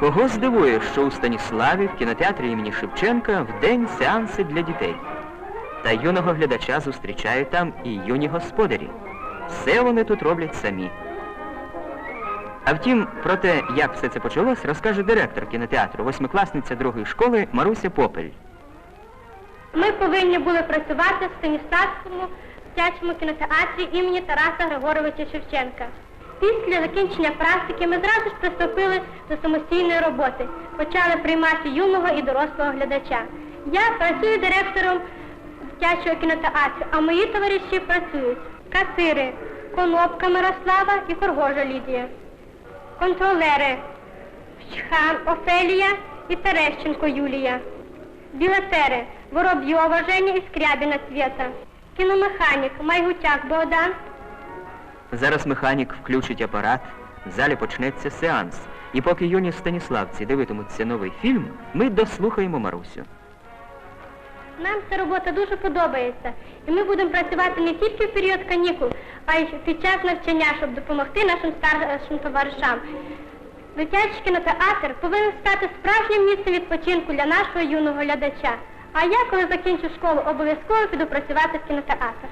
Кого здивує, що у Станіславі в кінотеатрі імені Шевченка в день сеанси для дітей. Та юного глядача зустрічають там і юні господарі. Все вони тут роблять самі. А втім, про те, як все це почалось, розкаже директор кінотеатру, восьмикласниця другої школи Маруся Попель. Ми повинні були працювати в Станіславському дитячому кінотеатрі імені Тараса Григоровича Шевченка. Після закінчення практики ми зразу ж приступили до самостійної роботи, почали приймати юного і дорослого глядача. Я працюю директором дитячого кінотеатру, а мої товариші працюють касири Конопка Мирослава і Коргожа Лідія, контролери Чхан Офелія і Терещенко Юлія. Білетери Воробйова Женя і Скрябіна Свєта. Кіномеханік Майгутяк Богдан. Зараз механік включить апарат, в залі почнеться сеанс. І поки юні станіславці дивитимуться новий фільм, ми дослухаємо Марусю. Нам ця робота дуже подобається. І ми будемо працювати не тільки в період канікул, а й під час навчання, щоб допомогти нашим старшим товаришам. Дитячий кінотеатр повинен стати справжнім місцем відпочинку для нашого юного глядача. А я, коли закінчу школу, обов'язково піду працювати в кінотеатр.